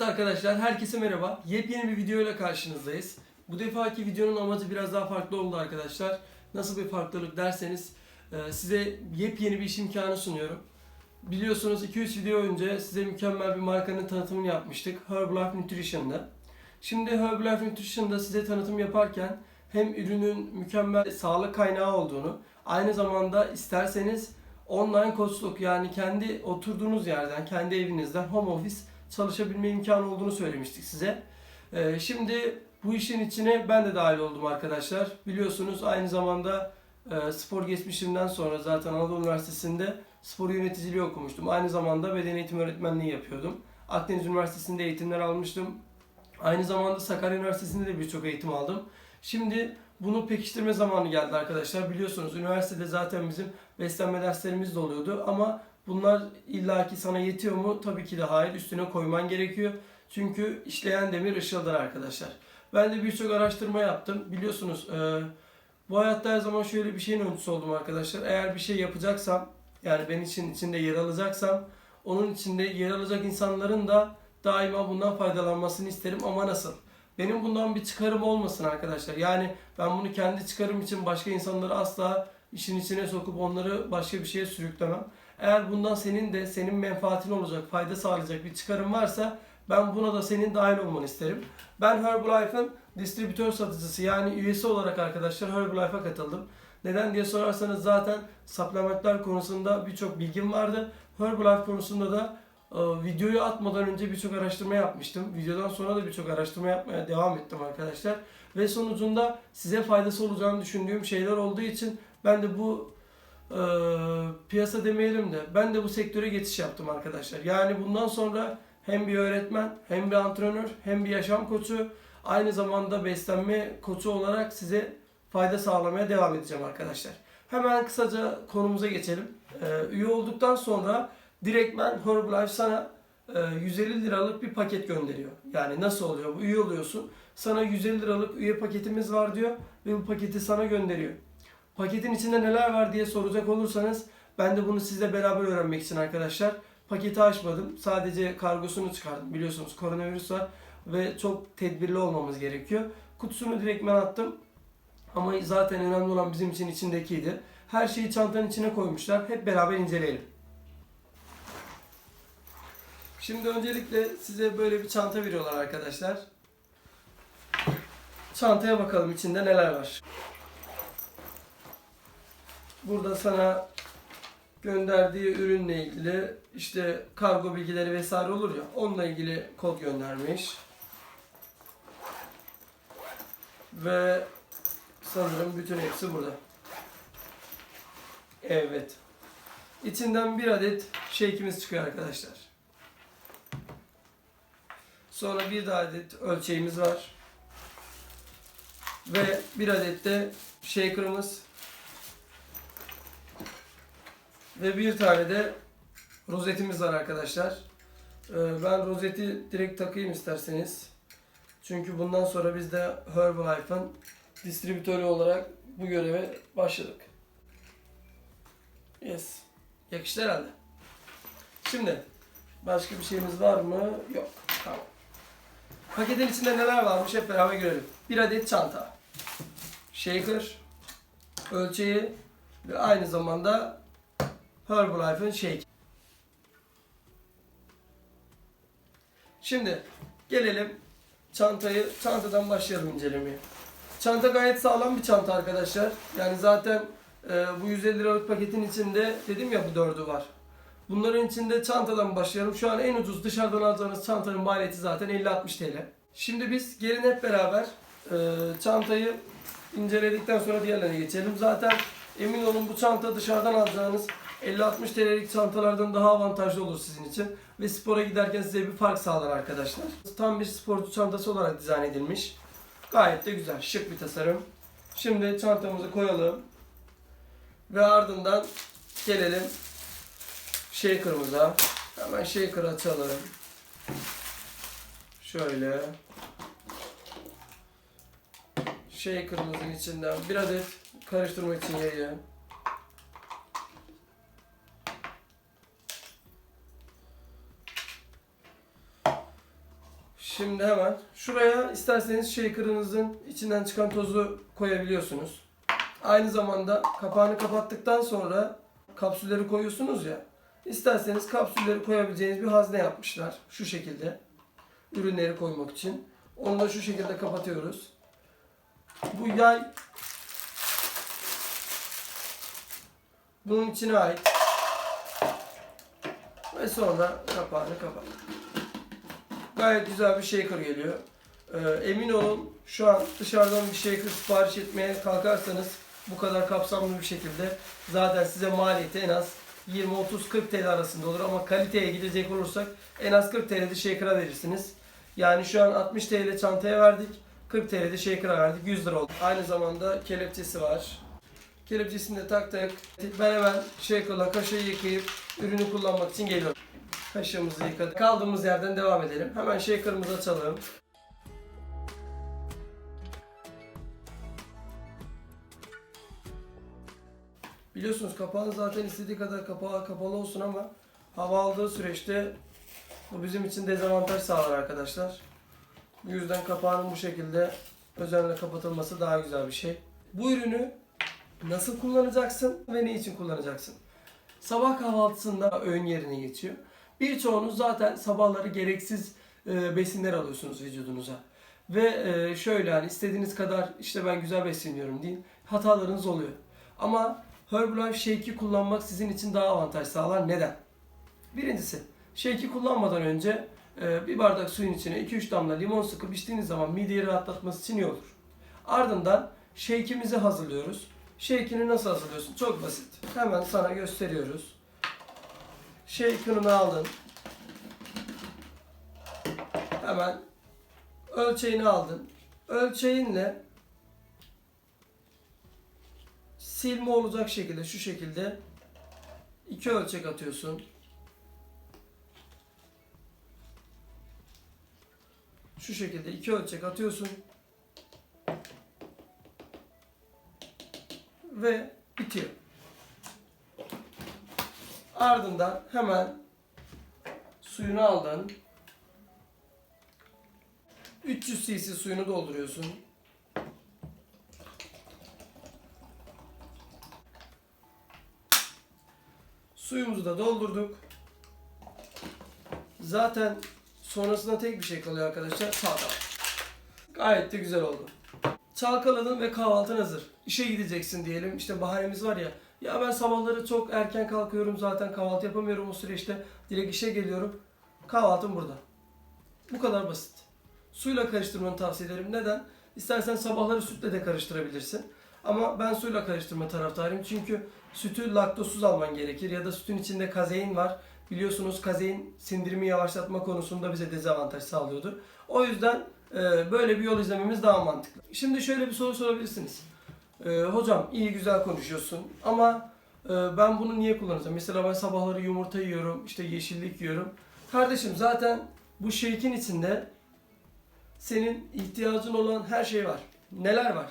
Arkadaşlar herkese merhaba. Yepyeni bir video ile karşınızdayız. Bu defaki videonun amacı biraz daha farklı oldu arkadaşlar. Nasıl bir farklılık derseniz e, size yepyeni bir iş imkanı sunuyorum. Biliyorsunuz 2-3 video önce size mükemmel bir markanın tanıtımını yapmıştık. Herbalife Nutrition'da. Şimdi Herbalife Nutrition'da size tanıtım yaparken hem ürünün mükemmel sağlık kaynağı olduğunu, aynı zamanda isterseniz online koçluk yani kendi oturduğunuz yerden, kendi evinizden home office çalışabilme imkanı olduğunu söylemiştik size. Ee, şimdi bu işin içine ben de dahil oldum arkadaşlar. Biliyorsunuz aynı zamanda e, spor geçmişimden sonra zaten Anadolu Üniversitesi'nde spor yöneticiliği okumuştum. Aynı zamanda beden eğitimi öğretmenliği yapıyordum. Akdeniz Üniversitesi'nde eğitimler almıştım. Aynı zamanda Sakarya Üniversitesi'nde de birçok eğitim aldım. Şimdi bunu pekiştirme zamanı geldi arkadaşlar. Biliyorsunuz üniversitede zaten bizim beslenme derslerimiz de oluyordu ama bunlar illaki sana yetiyor mu? Tabii ki de hayır. Üstüne koyman gerekiyor. Çünkü işleyen demir ışıldar arkadaşlar. Ben de birçok araştırma yaptım. Biliyorsunuz e, bu hayatta her zaman şöyle bir şeyin öncüsü oldum arkadaşlar. Eğer bir şey yapacaksam yani ben için içinde yer alacaksam onun içinde yer alacak insanların da daima bundan faydalanmasını isterim ama nasıl? Benim bundan bir çıkarım olmasın arkadaşlar. Yani ben bunu kendi çıkarım için başka insanları asla işin içine sokup onları başka bir şeye sürüklemem. Eğer bundan senin de senin menfaatin olacak, fayda sağlayacak bir çıkarım varsa ben buna da senin dahil olmanı isterim. Ben Herbalife'ın distribütör satıcısı yani üyesi olarak arkadaşlar Herbalife'a katıldım. Neden diye sorarsanız zaten supplementler konusunda birçok bilgim vardı. Herbalife konusunda da e, videoyu atmadan önce birçok araştırma yapmıştım. Videodan sonra da birçok araştırma yapmaya devam ettim arkadaşlar. Ve sonucunda size faydası olacağını düşündüğüm şeyler olduğu için ben de bu e, piyasa demeyelim de ben de bu sektöre geçiş yaptım arkadaşlar. Yani bundan sonra hem bir öğretmen, hem bir antrenör, hem bir yaşam koçu, aynı zamanda beslenme koçu olarak size fayda sağlamaya devam edeceğim arkadaşlar. Hemen kısaca konumuza geçelim. Ee, üye olduktan sonra direktmen Herbalife sana e, 150 liralık bir paket gönderiyor. Yani nasıl oluyor bu? Üye oluyorsun. Sana 150 liralık üye paketimiz var diyor ve bu paketi sana gönderiyor. Paketin içinde neler var diye soracak olursanız ben de bunu sizle beraber öğrenmek için arkadaşlar paketi açmadım. Sadece kargosunu çıkardım. Biliyorsunuz koronavirüs var ve çok tedbirli olmamız gerekiyor. Kutusunu direktmen attım. Ama zaten önemli olan bizim için içindekiydi. Her şeyi çantanın içine koymuşlar. Hep beraber inceleyelim. Şimdi öncelikle size böyle bir çanta veriyorlar arkadaşlar. Çantaya bakalım içinde neler var. Burada sana gönderdiği ürünle ilgili işte kargo bilgileri vesaire olur ya onunla ilgili kod göndermiş. Ve sanırım bütün hepsi burada. Evet. İçinden bir adet shake'imiz çıkıyor arkadaşlar. Sonra bir de adet ölçeğimiz var. Ve bir adet de shaker'ımız. Ve bir tane de rozetimiz var arkadaşlar. Ee, Ben rozeti direkt takayım isterseniz. Çünkü bundan sonra biz de Herbalife'ın distribütörü olarak bu göreve başladık. Yes. Yakıştı herhalde. Şimdi başka bir şeyimiz var mı? Yok. Tamam. Paketin içinde neler varmış hep beraber görelim. Bir adet çanta. Shaker. Ölçeği ve aynı zamanda Herbalife'ın shake. Şimdi gelelim çantayı çantadan başlayalım incelemeye. Çanta gayet sağlam bir çanta arkadaşlar. Yani zaten e, bu 150 liralık paketin içinde dedim ya bu dördü var. Bunların içinde çantadan başlayalım. Şu an en ucuz dışarıdan alacağınız çantanın maliyeti zaten 50-60 TL. Şimdi biz gelin hep beraber e, çantayı inceledikten sonra diğerlerine geçelim. Zaten emin olun bu çanta dışarıdan alacağınız 50-60 TL'lik çantalardan daha avantajlı olur sizin için. Ve spora giderken size bir fark sağlar arkadaşlar. Tam bir sporcu çantası olarak dizayn edilmiş. Gayet de güzel, şık bir tasarım. Şimdi çantamızı koyalım. Ve ardından gelelim shaker'ımıza. Hemen shaker açalım. Şöyle. Shaker'ımızın içinden bir adet karıştırmak için yayı. Şimdi hemen şuraya isterseniz shaker'ınızın içinden çıkan tozu koyabiliyorsunuz. Aynı zamanda kapağını kapattıktan sonra kapsülleri koyuyorsunuz ya. İsterseniz kapsülleri koyabileceğiniz bir hazne yapmışlar. Şu şekilde. Ürünleri koymak için. Onu da şu şekilde kapatıyoruz. Bu yay bunun içine ait. Ve sonra kapağını kapat. Gayet güzel bir shaker geliyor. Ee, emin olun şu an dışarıdan bir shaker sipariş etmeye kalkarsanız bu kadar kapsamlı bir şekilde zaten size maliyeti en az 20-30-40 TL arasında olur ama kaliteye gidecek olursak en az 40 TL'de shaker'a verirsiniz. Yani şu an 60 TL çantaya verdik. 40 TL'de shaker'a verdik. 100 lira oldu. Aynı zamanda kelepçesi var. Kelepçesini de taktık. Ben hemen shaker'la kaşığı yıkayıp ürünü kullanmak için geliyorum. Kaşığımızı yıkadık. Kaldığımız yerden devam edelim. Hemen shaker'ımızı açalım. Biliyorsunuz kapağın zaten istediği kadar kapağı kapalı olsun ama hava aldığı süreçte bu bizim için dezavantaj sağlar arkadaşlar. Bu yüzden kapağının bu şekilde özenle kapatılması daha güzel bir şey. Bu ürünü nasıl kullanacaksın ve ne için kullanacaksın? Sabah kahvaltısında öğün yerine geçiyor. Birçoğunuz zaten sabahları gereksiz e, besinler alıyorsunuz vücudunuza. Ve e, şöyle hani istediğiniz kadar işte ben güzel besleniyorum deyin. Hatalarınız oluyor. Ama Herbalife Shake'i kullanmak sizin için daha avantaj sağlar. Neden? Birincisi, Shake'i kullanmadan önce e, bir bardak suyun içine 2-3 damla limon sıkıp içtiğiniz zaman mideyi rahatlatması için iyi olur. Ardından shake'imizi hazırlıyoruz. Shake'ini nasıl hazırlıyorsun? Çok basit. Hemen sana gösteriyoruz. Shake'ını aldın. Hemen ölçeğini aldın. Ölçeğinle silme olacak şekilde şu şekilde iki ölçek atıyorsun. Şu şekilde iki ölçek atıyorsun. Ve bitiyor. Ardından hemen suyunu aldın. 300 cc suyunu dolduruyorsun. Suyumuzu da doldurduk. Zaten sonrasında tek bir şey kalıyor arkadaşlar. Çalkala. Gayet de güzel oldu. Çalkaladın ve kahvaltın hazır. İşe gideceksin diyelim. İşte bahanemiz var ya. Ya ben sabahları çok erken kalkıyorum zaten kahvaltı yapamıyorum o süreçte. Direkt işe geliyorum. Kahvaltım burada. Bu kadar basit. Suyla karıştırmanı tavsiye ederim. Neden? İstersen sabahları sütle de karıştırabilirsin. Ama ben suyla karıştırma taraftarıyım. Çünkü sütü laktozsuz alman gerekir. Ya da sütün içinde kazein var. Biliyorsunuz kazein sindirimi yavaşlatma konusunda bize dezavantaj sağlıyordu. O yüzden e, böyle bir yol izlememiz daha mantıklı. Şimdi şöyle bir soru sorabilirsiniz. E, hocam iyi güzel konuşuyorsun ama e, ben bunu niye kullanacağım? Mesela ben sabahları yumurta yiyorum, işte yeşillik yiyorum. Kardeşim zaten bu shake'in içinde senin ihtiyacın olan her şey var. Neler var?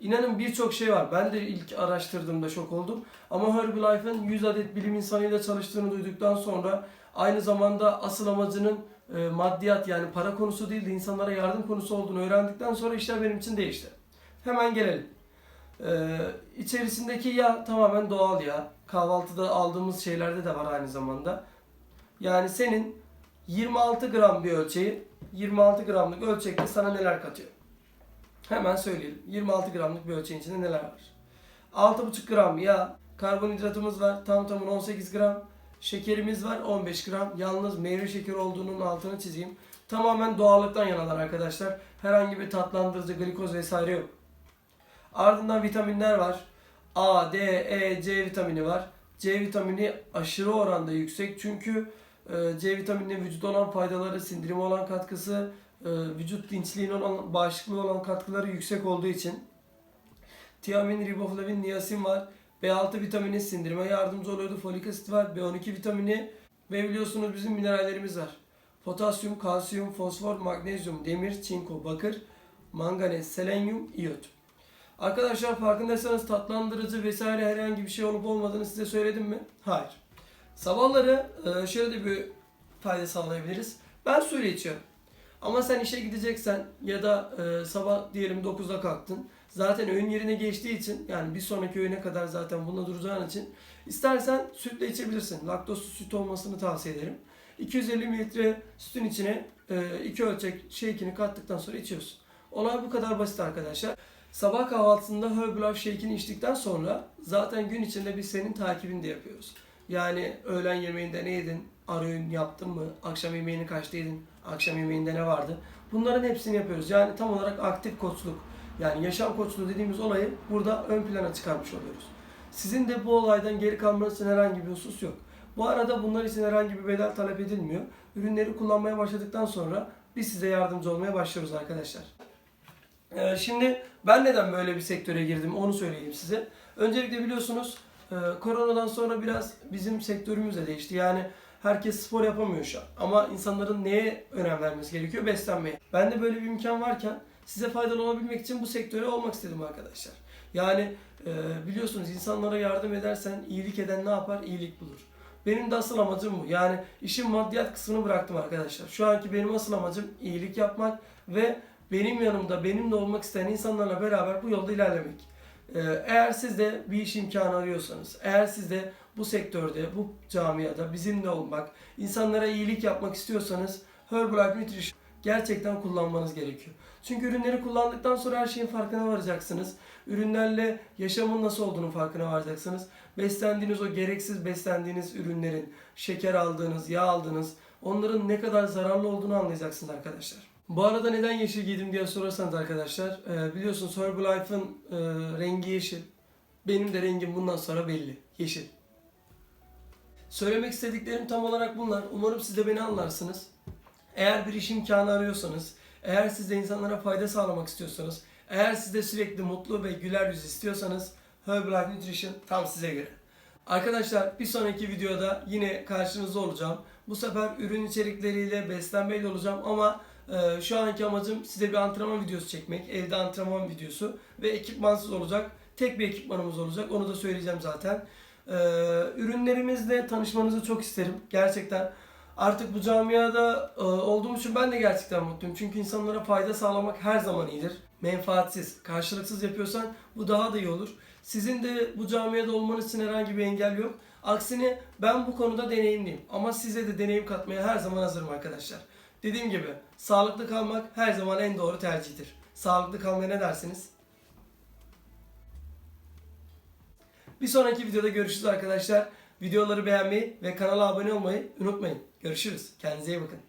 İnanın birçok şey var. Ben de ilk araştırdığımda şok oldum. Ama Herbalife'ın 100 adet bilim insanıyla çalıştığını duyduktan sonra aynı zamanda asıl amacının e, maddiyat yani para konusu değil de insanlara yardım konusu olduğunu öğrendikten sonra işler benim için değişti. Hemen gelelim. Ee, içerisindeki yağ tamamen doğal yağ. Kahvaltıda aldığımız şeylerde de var aynı zamanda. Yani senin 26 gram bir ölçeği 26 gramlık ölçekte sana neler katıyor? Hemen söyleyelim. 26 gramlık bir ölçeğin içinde neler var? 6,5 gram yağ, karbonhidratımız var. Tam tamına 18 gram. Şekerimiz var 15 gram. Yalnız meyve şekeri olduğunun altını çizeyim. Tamamen doğallıktan yanalar arkadaşlar. Herhangi bir tatlandırıcı, glikoz vesaire yok. Ardından vitaminler var. A, D, E, C vitamini var. C vitamini aşırı oranda yüksek çünkü e, C vitamininin vücuda olan faydaları, sindirime olan katkısı, e, vücut dinçliğine olan, bağışıklığı olan katkıları yüksek olduğu için. Tiamin, riboflavin, niasin var. B6 vitamini sindirime yardımcı oluyordu. Folik asit var. B12 vitamini ve biliyorsunuz bizim minerallerimiz var. Potasyum, kalsiyum, fosfor, magnezyum, demir, çinko, bakır, manganez, selenyum, iyot. Arkadaşlar farkındaysanız tatlandırıcı vesaire herhangi bir şey olup olmadığını size söyledim mi? Hayır. Sabahları e, şöyle de bir fayda sağlayabiliriz. Ben suyla içiyorum. Ama sen işe gideceksen ya da e, sabah diyelim 9'da kalktın. Zaten öğün yerine geçtiği için yani bir sonraki öğüne kadar zaten bunda duracağın için istersen sütle içebilirsin. Laktozsuz süt olmasını tavsiye ederim. 250 mililitre sütün içine 2 ölçek shake'ini kattıktan sonra içiyorsun. Olay bu kadar basit arkadaşlar. Sabah kahvaltısında Herbalife Shake'ini içtikten sonra zaten gün içinde biz senin takibini de yapıyoruz. Yani öğlen yemeğinde ne yedin, ara yaptın mı, akşam yemeğini kaçta yedin, akşam yemeğinde ne vardı. Bunların hepsini yapıyoruz. Yani tam olarak aktif koçluk, yani yaşam koçluğu dediğimiz olayı burada ön plana çıkarmış oluyoruz. Sizin de bu olaydan geri kalmanız için herhangi bir husus yok. Bu arada bunlar için herhangi bir bedel talep edilmiyor. Ürünleri kullanmaya başladıktan sonra biz size yardımcı olmaya başlıyoruz arkadaşlar. Ee, şimdi ben neden böyle bir sektöre girdim onu söyleyeyim size. Öncelikle biliyorsunuz e, koronadan sonra biraz bizim sektörümüz de değişti. Yani herkes spor yapamıyor şu an. Ama insanların neye önem vermesi gerekiyor? Beslenmeye. Ben de böyle bir imkan varken size faydalı olabilmek için bu sektöre olmak istedim arkadaşlar. Yani e, biliyorsunuz insanlara yardım edersen iyilik eden ne yapar? İyilik bulur. Benim de asıl amacım bu. Yani işin maddiyat kısmını bıraktım arkadaşlar. Şu anki benim asıl amacım iyilik yapmak ve benim yanımda benimle olmak isteyen insanlarla beraber bu yolda ilerlemek. Ee, Eğer siz de bir iş imkanı arıyorsanız, eğer siz de bu sektörde, bu camiada bizimle olmak, insanlara iyilik yapmak istiyorsanız Herbalife Nutrition gerçekten kullanmanız gerekiyor. Çünkü ürünleri kullandıktan sonra her şeyin farkına varacaksınız. Ürünlerle yaşamın nasıl olduğunu farkına varacaksınız. Beslendiğiniz o gereksiz beslendiğiniz ürünlerin, şeker aldığınız, yağ aldığınız, onların ne kadar zararlı olduğunu anlayacaksınız arkadaşlar. Bu arada neden yeşil giydim diye sorarsanız arkadaşlar, e, biliyorsunuz Herbalife'ın e, rengi yeşil. Benim de rengim bundan sonra belli. Yeşil. Söylemek istediklerim tam olarak bunlar. Umarım siz de beni anlarsınız. Eğer bir iş imkanı arıyorsanız, eğer siz de insanlara fayda sağlamak istiyorsanız, eğer siz de sürekli mutlu ve güler yüz istiyorsanız Herbalife Nutrition tam size göre. Arkadaşlar bir sonraki videoda yine karşınızda olacağım. Bu sefer ürün içerikleriyle beslenmeyle olacağım ama e, şu anki amacım size bir antrenman videosu çekmek. Evde antrenman videosu ve ekipmansız olacak. Tek bir ekipmanımız olacak. Onu da söyleyeceğim zaten. E, ürünlerimizle tanışmanızı çok isterim. Gerçekten artık bu camiada e, olduğum için ben de gerçekten mutluyum. Çünkü insanlara fayda sağlamak her zaman iyidir. Menfaatsiz, karşılıksız yapıyorsan bu daha da iyi olur. Sizin de bu camiada olmanız için herhangi bir engel yok. Aksine ben bu konuda deneyimliyim. Ama size de deneyim katmaya her zaman hazırım arkadaşlar. Dediğim gibi sağlıklı kalmak her zaman en doğru tercihtir. Sağlıklı kalmaya ne dersiniz? Bir sonraki videoda görüşürüz arkadaşlar. Videoları beğenmeyi ve kanala abone olmayı unutmayın. Görüşürüz. Kendinize iyi bakın.